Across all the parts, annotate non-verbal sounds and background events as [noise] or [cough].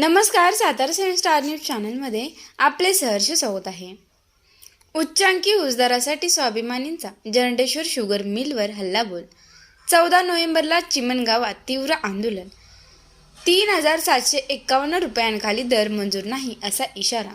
नमस्कार सातारा सेवन star news चॅनलमध्ये आपले सहर्ष स्वागत आहे. उच्चांकी उजदारासाठी स्वाभिमानींचा जरंडेश्वर शुगर मिलवर हल्लाबोल चौदा नोव्हेंबरला चिमण गावात तीव्र आंदोलन. तीन हजार सातशे एक्कावन्न रुपयांखाली दर मंजूर नाही असा इशारा.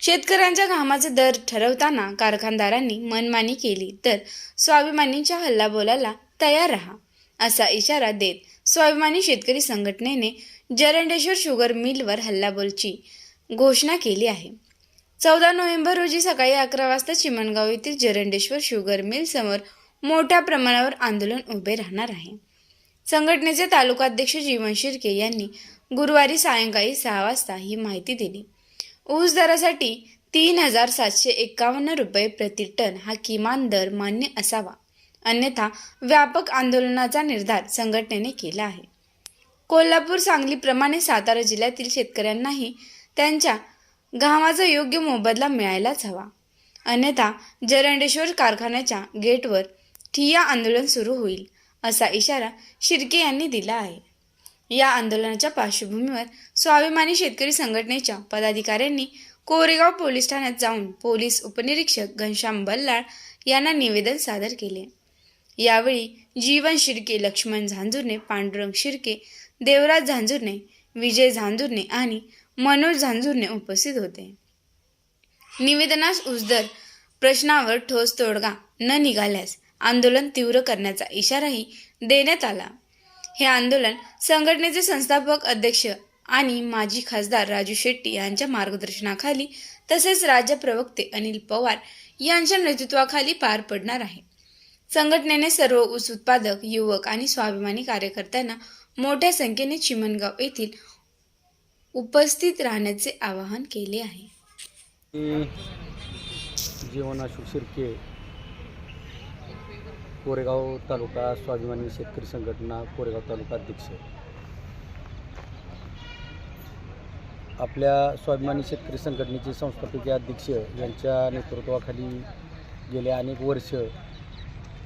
शेतकऱ्यांच्या घामाचे दर ठरवताना कारखानदारांनी मनमानी केली तर स्वाभिमानींच्या हल्लाबोलाला तयार राहा असा इशारा देत स्वाभिमानी शेतकरी संघटनेने जरंडेश्वर शुगर मिलवर हल्लाबोलची घोषणा केली आहे. चौदा नोव्हेंबर रोजी सकाळी अकरा वाजता चिमणगाव येथील जरंडेश्वर शुगर मिल समोर मोठ्या प्रमाणावर आंदोलन उभे राहणार आहे. संघटनेचे तालुकाध्यक्ष जीवन शिर्के यांनी गुरुवारी सायंकाळी सहा वाजता ही माहिती दिली. ऊस दरासाठी तीन हजार सातशे एक्कावन्न रुपये प्रति टन हा किमान दर मान्य असावा. अन्यथा व्यापक आंदोलनाचा निर्धार संघटनेने केला आहे. कोल्हापूर सांगलीप्रमाणे सातारा जिल्ह्यातील शेतकऱ्यांनाही त्यांच्या घामाचा योग्य मोबदला मिळायलाच हवा. अन्यथा जरंडेश्वर कारखान्याच्या गेटवर ठिय्या आंदोलन सुरू होईल असा इशारा शिर्के यांनी दिला आहे. या आंदोलनाच्या पार्श्वभूमीवर स्वाभिमानी शेतकरी संघटनेच्या पदाधिकाऱ्यांनी कोरेगाव पोलीस ठाण्यात जाऊन पोलीस उपनिरीक्षक घनश्याम बल्लाळ यांना निवेदन सादर केले. यावेळी जीवन शिर्के लक्ष्मण झांजुर्णे पांडुरंग शिर्के देवराज झांजुर्णे विजय झांजुर्णे आणि मनोज झांजुर्णे उपस्थित होते. निवेदनास उजदर प्रश्नावर ठोस तोडगा न निघाल्यास आंदोलन तीव्र करण्याचा इशाराही देण्यात आला. हे आंदोलन संघटनेचे संस्थापक अध्यक्ष आणि माजी खासदार राजू शेट्टी यांच्या मार्गदर्शनाखाली तसेच राज्य प्रवक्ते अनिल पवार यांच्या नेतृत्वाखाली पार पडणार आहे. संघटनेने सर्व ऊस उत्पादक युवक आणि स्वाभिमानी कार्यकर्त्यांना मोठ्या संख्येने चिमणगाव येथील उपस्थित राहण्याचे आवाहन केले आहे. मी अशोक शिर्के कोरेगाव तालुका स्वाभिमानी शेतकरी संघटना कोरेगाव तालुका अध्यक्ष. आपल्या स्वाभिमानी शेतकरी संघटनेचे संस्थापक अध्यक्ष यांच्या नेतृत्वाखाली गेले अनेक वर्ष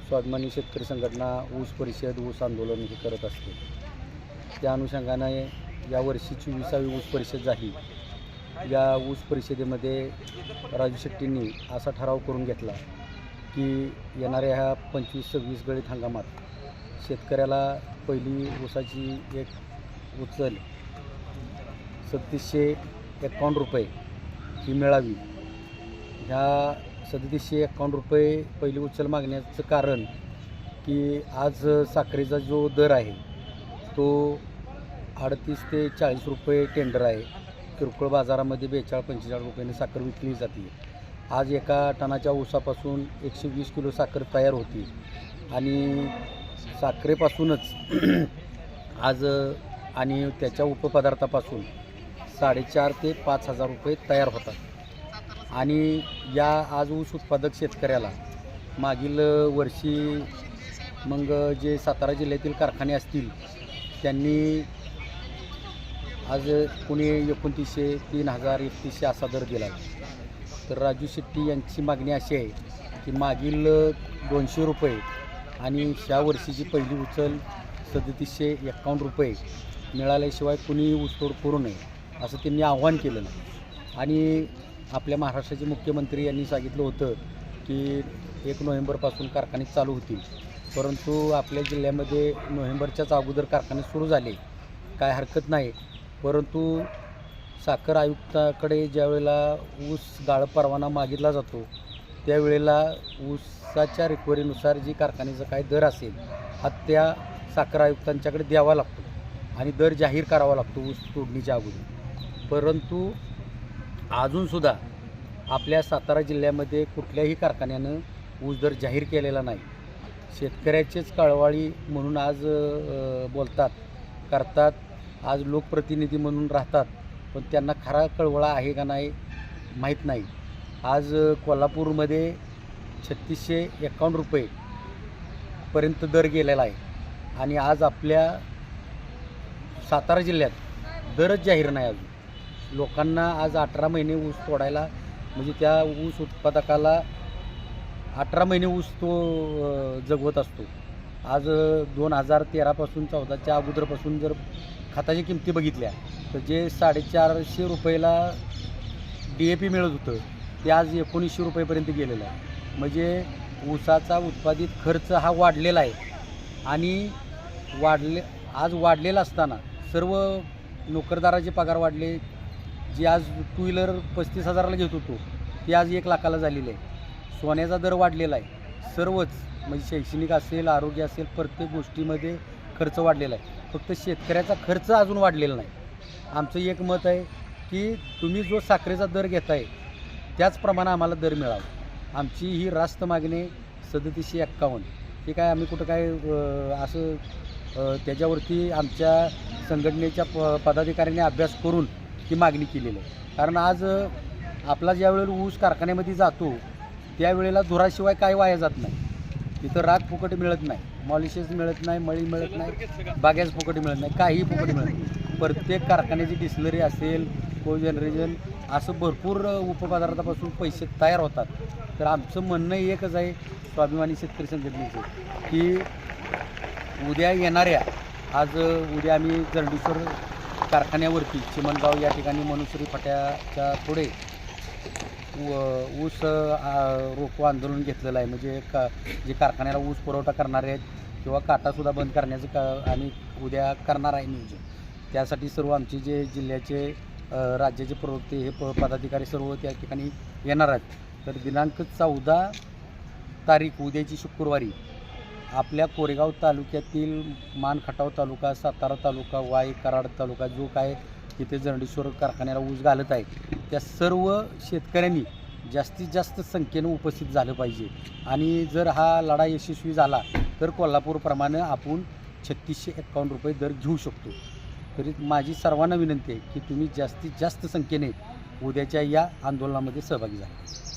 स्वाभिमानी शेतकरी संघटना ऊस परिषद ऊस आंदोलन हे करत असते. त्या अनुषंगाने यावर्षीची चोवीसावी ऊस परिषद झाली. या ऊस परिषदेमध्ये राजू शेट्टींनी असा ठराव करून घेतला की येणाऱ्या ह्या पंचवीस सव्वीस गळीत हंगामात शेतकऱ्याला पहिली ऊसाची एक उचल सदतीसशे एकावन्न रुपये ही मिळावी. ह्या सदतीसशे एकावन्न रुपये पहिली उचल मागण्याचं कारण की आज साखरेचा जो दर आहे तो अडतीस ते चाळीस रुपये टेंडर आहे. किरकोळ बाजारामध्ये बेचाळ पंचेचाळीस रुपयाने साखर विकली जाते. आज एका टनाच्या ऊसापासून एकशे वीस किलो साखर तयार होती. आणि साखरेपासूनच [clears throat] आज आणि त्याच्या उपपदार्थापासून साडेचार ते पाच हजार रुपये तयार होतात. आणि या आज ऊस उत्पादक शेतकऱ्याला मागील वर्षी मग जे सातारा जिल्ह्यातील कारखाने असतील त्यांनी आज कुणी एकोणतीसशे तीन हजार एकतीसशे असा दर दिला तर राजू शेट्टी यांची मागणी अशी आहे की मागील दोनशे रुपये आणि ह्या वर्षीची पहिली उचल सदतीसशे एकावन्न रुपये मिळाल्याशिवाय कुणी ऊसतोड करू नये असं त्यांनी आव्हान केलं आणि आपल्या महाराष्ट्राचे मुख्यमंत्री यांनी सांगितलं होतं की एक नोव्हेंबरपासून कारखाने चालू होतील. परंतु आपल्या जिल्ह्यामध्ये नोव्हेंबरच्याच अगोदर कारखाने सुरू झाले. काय हरकत नाही. परंतु साखर आयुक्ताकडे ज्यावेळेला ऊस गाळ परवाना मागितला जातो त्यावेळेला ऊसाच्या रिकव्हरीनुसार जी कारखान्याचा काय दर असेल हा त्या साखर आयुक्तांच्याकडे द्यावा लागतो आणि दर जाहीर करावा लागतो ऊस तोडणीच्या अगोदर. परंतु अजूनसुद्धा आपल्या सातारा जिल्ह्यामध्ये कुठल्याही कारखान्यानं ऊस दर जाहीर केलेला नाही. शेतकऱ्याचेच कळवाळी म्हणून आज बोलतात करतात. आज लोकप्रतिनिधी म्हणून राहतात. पण त्यांना खरा कळवळा आहे का नाही माहीत नाही. आज कोल्हापूरमध्ये छत्तीसशे एकावन्न रुपये पर्यंत दर गेलेला आहे. आणि आज आपल्या सातारा जिल्ह्यात दरच जाहीर नाही अजून. लोकांना आज अठरा महिने ऊस तोडायला म्हणजे त्या ऊस उत्पादकाला अठरा महिने ऊस तो जगवत असतो. आज दोन हजार तेरापासून चौदाच्या अगोदरपासून जर खताच्या किमती बघितल्या तर जे साडेचारशे रुपयाला डी ए पी मिळत होतं ते आज एकोणीसशे रुपयेपर्यंत गेलेलं आहे. म्हणजे ऊसाचा उत्पादित खर्च हा वाढलेला आहे. आणि वाढले आज वाढलेला असताना सर्व नोकरदाराचे पगार वाढले. जे आज टू व्हीलर पस्तीस हजाराला घेत होतो ते आज एक लाखाला झालेले आहे. सोन्याचा दर वाढलेला आहे. सर्वच म्हणजे शैक्षणिक असेल आरोग्य असेल प्रत्येक गोष्टीमध्ये खर्च वाढलेला आहे. फक्त शेतकऱ्याचा खर्च अजून वाढलेला नाही. आमचं एक मत आहे की तुम्ही जो साखरेचा दर घेताय त्याचप्रमाणे आम्हाला दर मिळावा. आमची ही रास्त मागणी सदतीसशे एक्कावन्न. हे काय आम्ही कुठं काय असं त्याच्यावरती आमच्या संघटनेच्या प पदाधिकाऱ्यांनी अभ्यास करून ही मागणी केलेली आहे. कारण आज आपला ज्यावेळेला ऊस कारखान्यामध्ये जातो त्यावेळेला धुराशिवाय काय वाया जात नाही. तिथं राग फुकट मिळत नाही. मॉलिशेस मिळत नाही मळी मिळत नाही बागॅस फुकट मिळत नाही काहीही फुकट मिळत नाही. प्रत्येक कारखान्याची डिस्लरी असेल को जनरेशन असं भरपूर उपपदार्थापासून पैसे तयार होतात. तर आमचं म्हणणं एकच आहे स्वाभिमानी शेतकरी संघटनेचं की उद्या येणाऱ्या आज उद्या आम्ही जरंडेश्वर कारखान्यावरती चिमणगाव या ठिकाणी मनुसरी फाट्याच्या पुढे ऊ- ऊस रोको आंदोलन घेतलेलं आहे. म्हणजे का जे कारखान्याला ऊस पुरवठा करणारे आहेत किंवा काटासुद्धा बंद करण्याचं का आम्ही उद्या करणार आहे नियोजन. त्यासाठी सर्व आमचे जे जिल्ह्याचे राज्याचे प्रवक्ते हे प पदाधिकारी सर्व त्या ठिकाणी येणार आहेत. तर दिनांक चौदा तारीख उद्याची शुक्रवारी आपल्या कोरेगाव तालुक्यातील मान खटाव तालुका सातारा तालुका वाई कराड तालुका जो काय इथे जरंडेश्वर कारखान्याला ऊस घालत आहे त्या सर्व शेतकऱ्यांनी जास्तीत जास्त संख्येनं उपस्थित झालं पाहिजे. आणि जर हा लढा यशस्वी झाला तर कोल्हापूरप्रमाणे आपण छत्तीसशे एक्कावन्न रुपये दर घेऊ शकतो. तरी माझी सर्वांना विनंती आहे की तुम्ही जास्तीत जास्त संख्येने उद्याच्या या आंदोलनामध्ये सहभागी झाला.